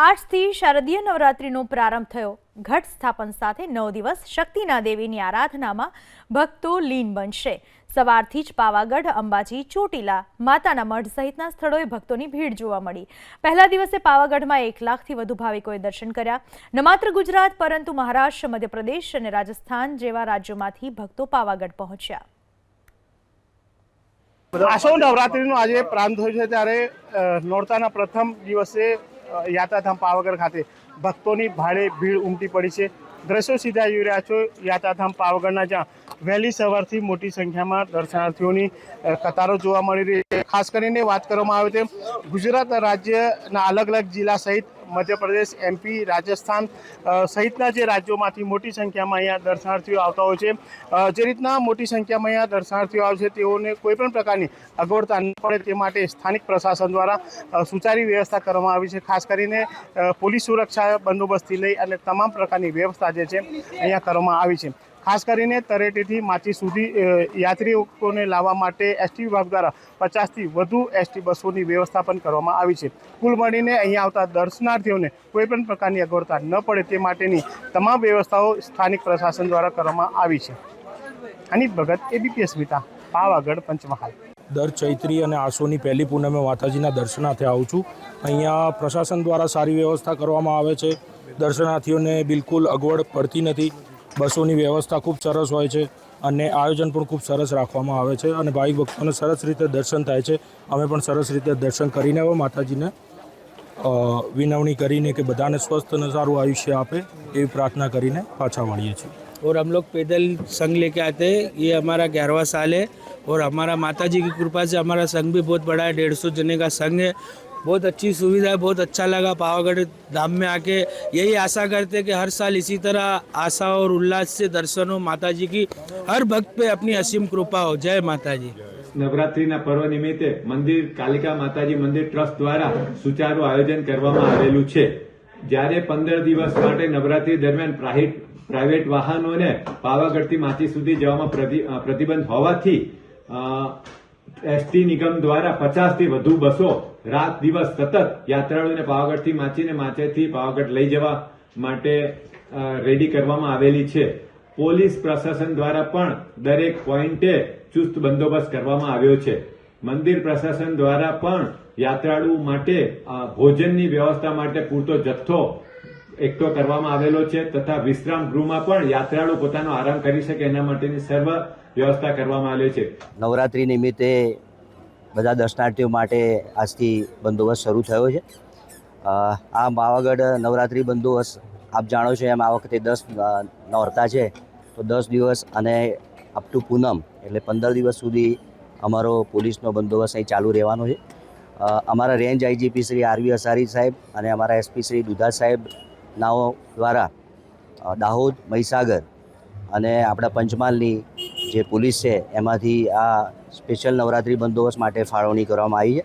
આજથી શારદીય નવરાત્રિનો પ્રારંભ થયો. ઘટ સ્થાપન સાથે નવ દિવસ શક્તિના દેવીની આરાધનામાં ભક્તો લીન બનશે. સવારથી જ પાવાગઢ, અંબાજી, ચોટીલા, માતાના મઢ સહિતના સ્થળોએ ભક્તોની ભીડ જોવા મળી. પહેલા દિવસે પાવાગઢમાં એક લાખથી વધુ ભાવિકોએ દર્શન કર્યા. ન માત્ર ગુજરાત, પરંતુ મહારાષ્ટ્ર, મધ્યપ્રદેશ અને રાજસ્થાન જેવા રાજ્યોમાંથી ભક્તો પાવાગઢ પહોંચ્યા. આસો નવરાત્રિનો આજે પ્રારંભ થયો છે ત્યારે નોરતાના પ્રથમ દિવસે યાત્રાધામ પાવાગઢ ખાતે. ભક્તોની ભારે ભીડ ઉમટી પડી છે. દ્રશ્યો સીધા જોઈ રહ્યા છો. યાત્રાધામ પાવાગઢના જ્યાં વહેલી સવારથી મોટી સંખ્યામાં દર્શનાર્થીઓની કતારો જોવા મળી રહી છે. ખાસ કરીને વાત કરવામાં આવે તેમ ગુજરાત રાજ્યના અલગ અલગ જિલ્લા સહિત મધ્યપ્રદેશ એમપી રાજસ્થાન સહિતના જે રાજ્યોમાંથી મોટી સંખ્યામાં અહીંયા દર્શનાર્થીઓ આવતા હોય છે. જે રીતના મોટી સંખ્યામાં અહીંયા દર્શનાર્થીઓ આવે છે, તેઓને કોઈ પણ પ્રકારની અગવડતા ન પડે તે માટે સ્થાનિક પ્રશાસન દ્વારા સુચારી વ્યવસ્થા કરવામાં આવી છે. ખાસ કરીને પોલીસ સુરક્ષા બંદોબસ્તથી લઈ અને તમામ પ્રકારની વ્યવસ્થા જે છે, અહીંયા કરવામાં આવી છે. ખાસ કરીને તરેટીથી માચી સુધી યાત્રીઓને લાવવા માટે એસટી વિભાગ દ્વારા પચાસથી વધુ એસટી બસોની વ્યવસ્થા પણ કરવામાં આવી છે. કુલ મળીને અહીંયા આવતા દર્શનાર્થીઓને કોઈ પણ પ્રકારની અગવડતા ન પડે તે માટેની તમામ વ્યવસ્થાઓ સ્થાનિક પ્રશાસન દ્વારા કરવામાં આવી છે. અનિત ભગત એબીપી અસ્મિતા પાવાગઢ પંચમહાલ. દર ચૈત્રી અને આસોની પહેલી પૂનમે માતાજીના દર્શનાર્થે આવું છું. અહીંયા પ્રશાસન દ્વારા સારી વ્યવસ્થા કરવામાં આવે છે. દર્શનાર્થીઓને બિલકુલ અગવડ પડતી નથી. બસોની વ્યવસ્થા ખૂબ સરસ હોય છે અને આયોજન પણ ખૂબ સરસ રાખવામાં આવે છે અને ભાવિક ભક્તોને સરસ રીતે દર્શન થાય છે. અમે પણ સરસ રીતે દર્શન કરીને માતાજીને. વિનવણી કરીને કે બધાને સ્વસ્થ અને સારું આયુષ્ય આપે એવી પ્રાર્થના કરીને પાછા વળીએ છીએ और हम लोग पैदल संघ लेके आते हैं ये हमारा ग्यारहवा साल है और हमारा माता जी की कृपा से हमारा संघ भी बहुत बड़ा है डेढ़ सौ जने का संघ है बहुत अच्छी सुविधा है बहुत अच्छा लगा पावागढ़ धाम में आके यही आशा करते हैं कि हर साल इसी तरह आशा और उल्लास से दर्शन हो माता जी की हर भक्त पे अपनी असीम कृपा हो जय माता जी નવરાત્રીના પર્વ નિમિત્તે મંદિર, કાલિકા માતાજી મંદિર ટ્રસ્ટ દ્વારા સુચારું આયોજન કરવામાં આવેલું છે. જ્યારે પંદર દિવસ માટે નવરાત્રી દરમિયાન પ્રાઇવેટ વાહનોને પાવાગઢથી માચી સુધી જવામાં પ્રતિ- પ્રતિબંધ હોવાથી એસટી નિગમ દ્વારા પચાસથી વધુ બસો રાત દિવસ સતત યાત્રાળુઓને પાવાગઢથી માચીને માચેથી પાવાગઢ લઈ જવા માટે રેડી કરવામાં આવેલી છે. પોલીસ પ્રશાસન દ્વારા પણ દરેક પોઈન્ટે ચુસ્ત બંદોબસ્ત કરવામાં આવ્યો છે. મંદિર પ્રશાસન દ્વારા પણ યાત્રાળુ માટે ભોજનની વ્યવસ્થા માટે પૂરતો જથ્થો એકઠો કરવામાં આવેલો છે તથા વિશ્રામ ગૃહમાં પણ યાત્રાળુ પોતાનો આરામ કરી શકે એના માટેની સર્વ વ્યવસ્થા કરવામાં આવેલી છે. નવરાત્રિ નિમિત્તે બધા દર્શનાર્થીઓ માટે આજથી બંદોબસ્ત શરૂ થયો છે. આ પાવાગઢ નવરાત્રિ બંદોબસ્ત આપ જાણો છો એમ આ વખતે દસ નોરતા છે. તો દસ દિવસ અને અપ ટુ પૂનમ, એટલે પંદર દિવસ સુધી અમારો પોલીસનો બંદોબસ્ત અહીં ચાલુ રહેવાનો છે. અમારા range IGP Shri R V Asari saheb અને અમારા એસપી શ્રી દુધા સાહેબ નાઓ દ્વારા દાહોદ, મહીસાગર અને આપણા પંચમહાલની જે પોલીસ છે, એમાંથી આ સ્પેશિયલ નવરાત્રિ બંદોબસ્ત માટે ફાળવણી કરવામાં આવી છે.